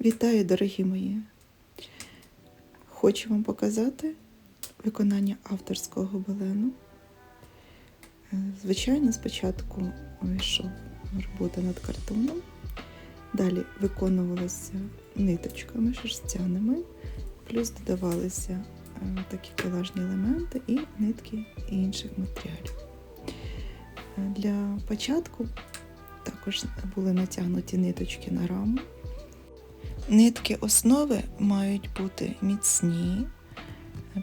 Вітаю, дорогі мої! Хочу вам показати виконання авторського гобелену. Е, Звичайно, спочатку вийшов робота над картоном, далі виконувалася ниточками шерстяними, плюс додавалися е, такі колажні елементи і нитки інших матеріалів. Е, Для початку також були натягнуті ниточки на раму. Нитки основи мають бути міцні,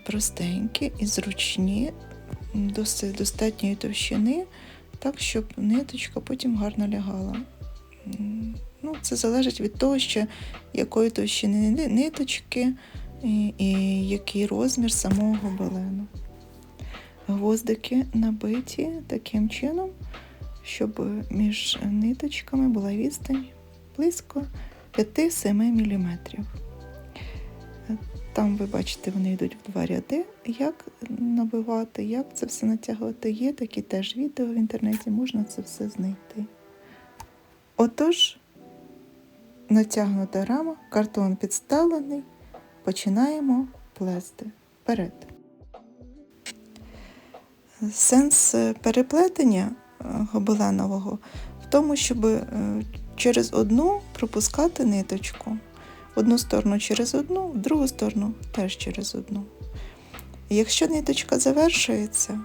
простенькі і зручні, достатньої товщини, так, щоб ниточка потім гарно лягала. Ну, це залежить від того, що якої товщини ниточки і, і який розмір самого гобелену. Гвоздики набиті таким чином, щоб між ниточками була відстань близько 5-7 мм. Там ви бачите, вони йдуть в два ряди. Як набивати, як це все натягувати, є такі теж відео в інтернеті, можна це все знайти. Отож, натягнута рама, картон підставлений, починаємо плести вперед. Сенс е, переплетення е, гобеленового в тому, щоб е, через одну пропускати ниточку. Одну сторону через одну, в другу сторону теж через одну. Якщо ниточка завершується,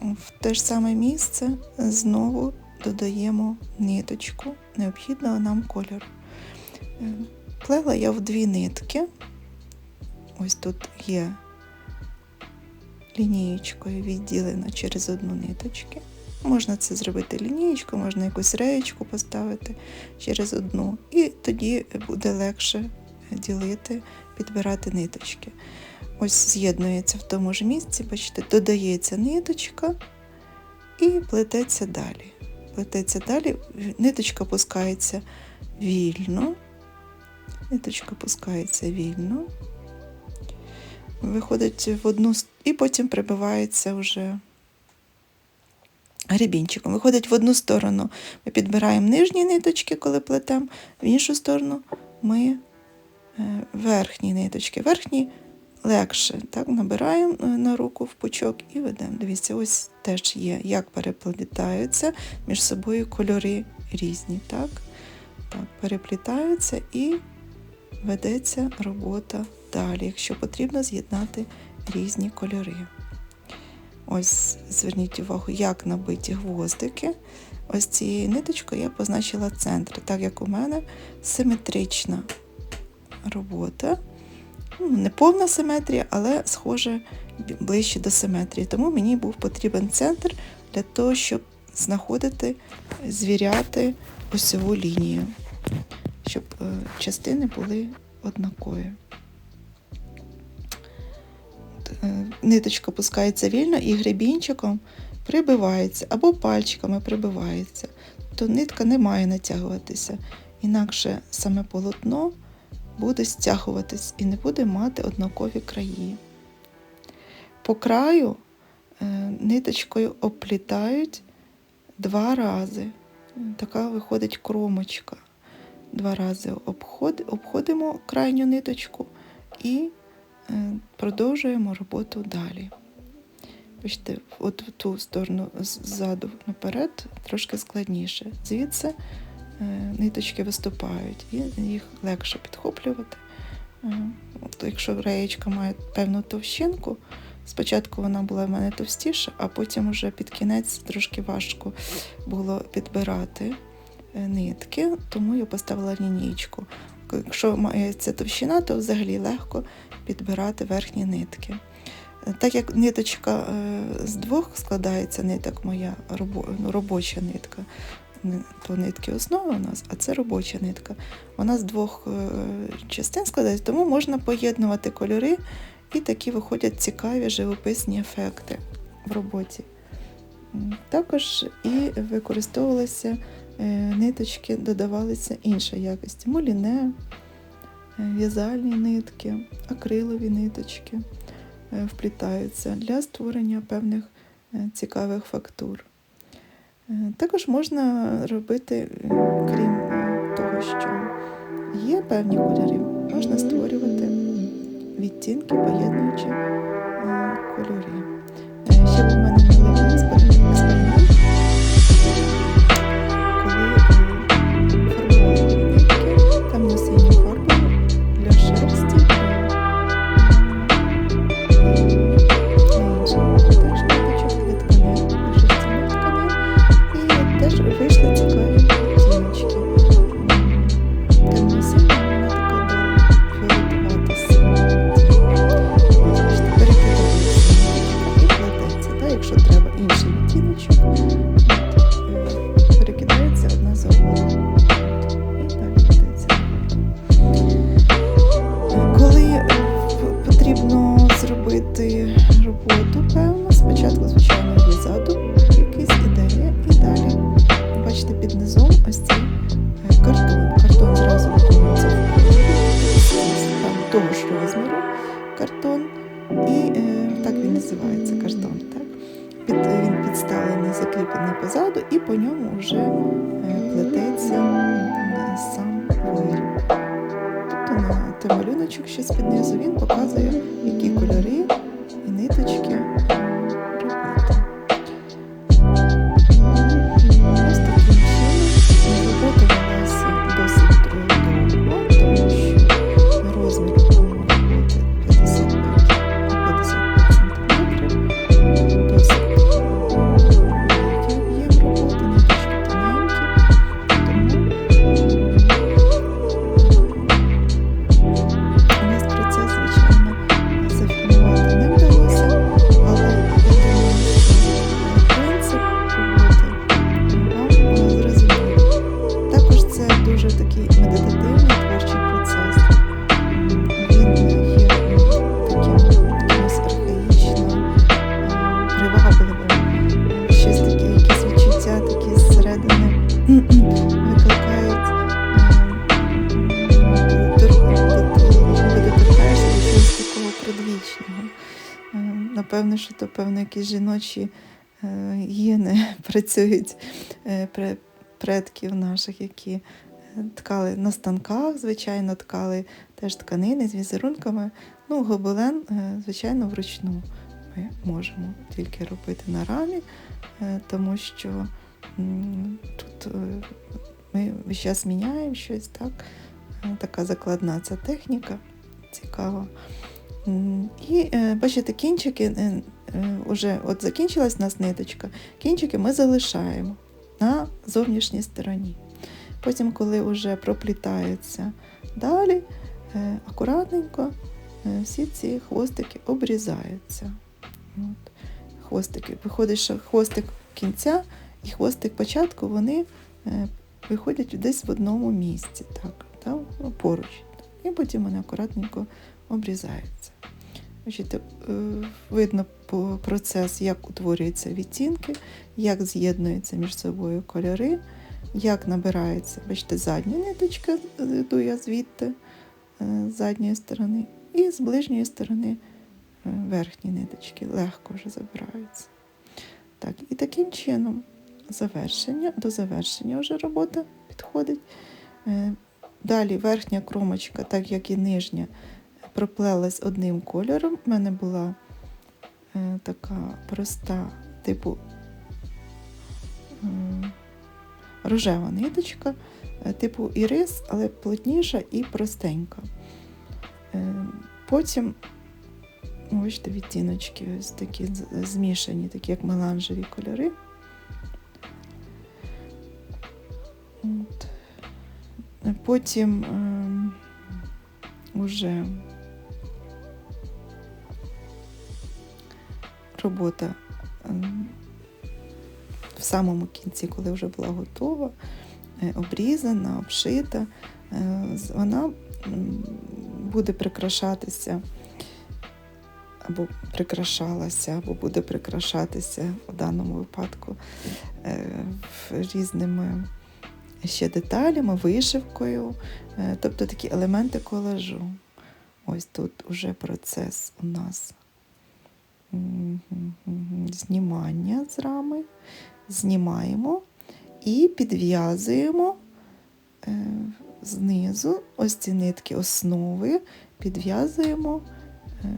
в те ж саме місце знову додаємо ниточку необхідного нам кольору. Плела я в дві нитки. Ось тут є лінієчкою відділена через одну ниточку. Можна це зробити лінієчку, можна якусь реєчку поставити через одну. І тоді буде легше ділити, підбирати ниточки. Ось з'єднується в тому ж місці, бачите, додається ниточка і плететься далі. Плететься далі, ниточка пускається вільно. Ниточка пускається вільно. Виходить в одну і потім прибивається вже гребінчиком. Виходить в одну сторону. Ми підбираємо нижні ниточки, коли плетемо, в іншу сторону ми е, верхні ниточки. Верхні легше. Так, набираємо е, на руку в пучок і ведемо. Дивіться, ось теж є, як переплітаються між собою кольори різні. Так, так переплітаються і ведеться робота далі, якщо потрібно з'єднати різні кольори. Ось зверніть увагу, як набиті гвоздики. Ось цією ниточкою я позначила центр, так як у мене симетрична робота. Ну, Не повна симетрія, але схоже ближче до симетрії. Тому мені був потрібен центр для того, щоб знаходити, звіряти осьову лінію, щоб е, частини були однакові. Е, Ниточка пускається вільно і гребінчиком прибивається або пальчиками прибивається. То нитка не має натягуватися, інакше саме полотно буде стягуватись і не буде мати однакові краї. По краю е, ниточкою оплітають два рази. Така виходить кромочка. Два рази обходимо крайню ниточку і продовжуємо роботу далі. Бачите, от в ту сторону ззаду наперед трошки складніше. Звідси е, ниточки виступають і їх легше підхоплювати. Е, От якщо реєчка має певну товщинку, спочатку вона була в мене товстіша, а потім вже під кінець трошки важко було підбирати е, нитки, тому я поставила лінійку. Якщо мається товщина, то взагалі легко підбирати верхні нитки. Так як ниточка е, з двох складається ниток, моя ну, робоча нитка, то нитки основи у нас, а це робоча нитка. Вона з двох е, частин складається, тому можна поєднувати кольори, і такі виходять цікаві живописні ефекти в роботі. Також і використовувалися е, ниточки, додавалися інші якості: муліне, е, в'язальні нитки, акрилові ниточки е, вплітаються для створення певних е, цікавих фактур. Е, Також можна робити, е, крім е, того, що є певні кольори, можна створювати відтінки, поєднуючи е, кольори. Е, Ще в мене невеликий експеримент, перекидається одна за одною. І. Коли е, потрібно зробити роботу, певно, спочатку, звичайно, є задум, якийсь ідея, і далі, бачите, під низом ось цей е, картон. Картон зразу виконується в того ж розміру картон, і е, так він називається картон. Так? Під, він підставлений, закріплений позаду, і по ньому вже е, плететься е, сам виріб. Тобто на той малюночок ще з-під низу він показує, які кольори що то певно якісь жіночі е, гени працюють е, предків наших, які е, ткали на станках, звичайно, ткали теж тканини з візерунками. Ну, гобелен, звичайно, вручну ми можемо тільки робити на рамі, тому що тут ми час міняємо щось, так? Така закладна ця техніка, цікава. І бачите, кінчики уже от закінчилась у нас ниточка. Кінчики ми залишаємо на зовнішній стороні. Потім, коли вже проплітаються далі, е, акуратненько е, всі ці хвостики обрізаються. От. Хвостики. Виходить, що хвостик кінця і хвостик початку вони е, виходять десь в одному місці, так, ну, поруч. І потім вони акуратненько обрізаються. Бачите, е, видно процес, як утворюються відтінки, як з'єднуються між собою кольори, як набирається, бачите, задня ниточка, е, йду я звідти, е, з задньої сторони, і з ближньої сторони верхні ниточки легко вже забираються. Так, і таким чином завершення, до завершення вже робота підходить. Далі верхня кромочка, так як і нижня, проплелась одним кольором. У мене була е, така проста, типу м, рожева ниточка, е, типу ірис, але плотніша і простенька. Е, Потім, ну, бачите, відтіночки ось такі змішані, такі як меланжеві кольори. От. Е, Потім ем, уже робота ем, в самому кінці, коли вже була готова, е, обрізана, обшита, е, вона буде прикрашатися або прикрашалася, або буде прикрашатися у даному випадку е, різними ще деталями, вишивкою, тобто такі елементи колажу. Ось тут уже процес у нас знімання з рами, знімаємо і підв'язуємо е, знизу ось ці нитки основи підв'язуємо е,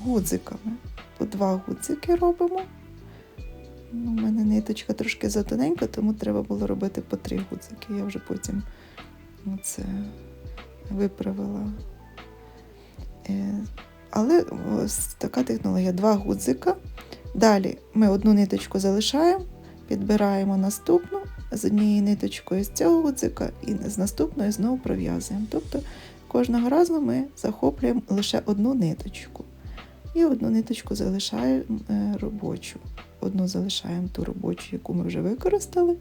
гудзиками. По два гудзики робимо. Ну, У мене ниточка трошки затоненька, тому треба було робити по три гудзики. Я вже потім це виправила. Е, Але ось така технологія: два гудзика. Далі ми одну ниточку залишаємо, підбираємо наступну з однією ниточкою з цього гудзика і з наступною знову пров'язуємо. Тобто кожного разу ми захоплюємо лише одну ниточку. І одну ниточку залишаємо е, робочу. Одну залишаємо ту робочу, яку ми вже використали,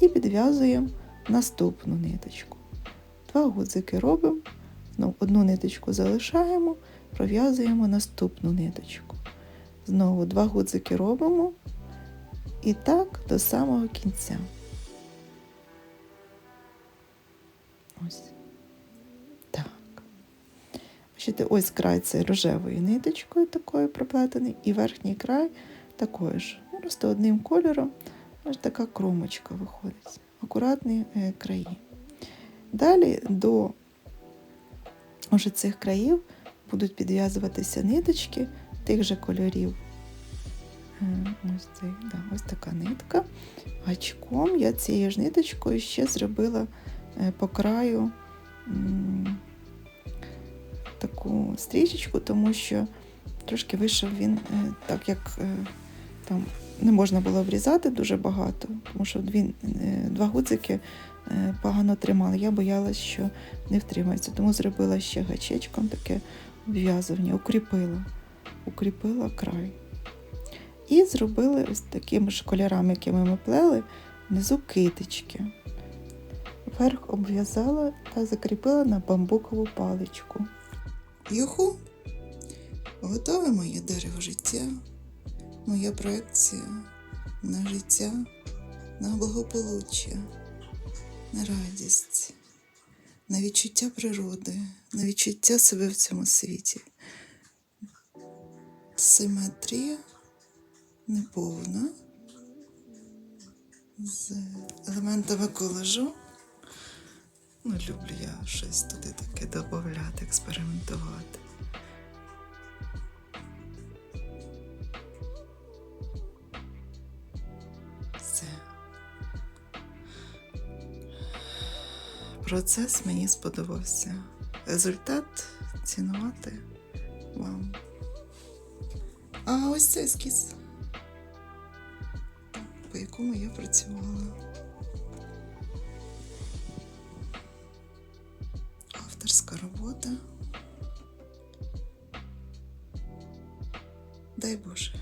і підв'язуємо наступну ниточку. Два гудзики робимо, знову одну ниточку залишаємо, пров'язуємо наступну ниточку. Знову два гудзики робимо і так до самого кінця. Ось. Так. Бачите, ось край це рожевою ниточкою такою проплетений, і верхній край такою ж. Просто одним кольором. Ось така кромочка виходить. Акуратні е, краї. Далі до уже цих країв будуть підв'язуватися ниточки тих же кольорів. Е, Ось, цей, да, ось така нитка. Гачком я цією ж ниточкою ще зробила е, по краю таку стрічечку, тому що трошки вийшов він е, так, як там не можна було врізати дуже багато, тому що дві, два гудзики погано тримали. Я боялась, що не втримається. Тому зробила ще гачечком таке обв'язування, укріпила, укріпила край. І зробили ось такими ж кольорами, якими ми плели, внизу китички. Верх обв'язала та закріпила на бамбукову паличку. Юху! Готове моє дерево життя, моя проекція на життя, на благополуччя, на радість, на відчуття природи, на відчуття себе в цьому світі. Симетрія неповна з елементами колажу. Ну, люблю я щось туди таке додати, експериментувати. Процес мені сподобався. Результат цінувати вам. А ось це ескіз, по якому я працювала. Авторська робота. Дай Боже.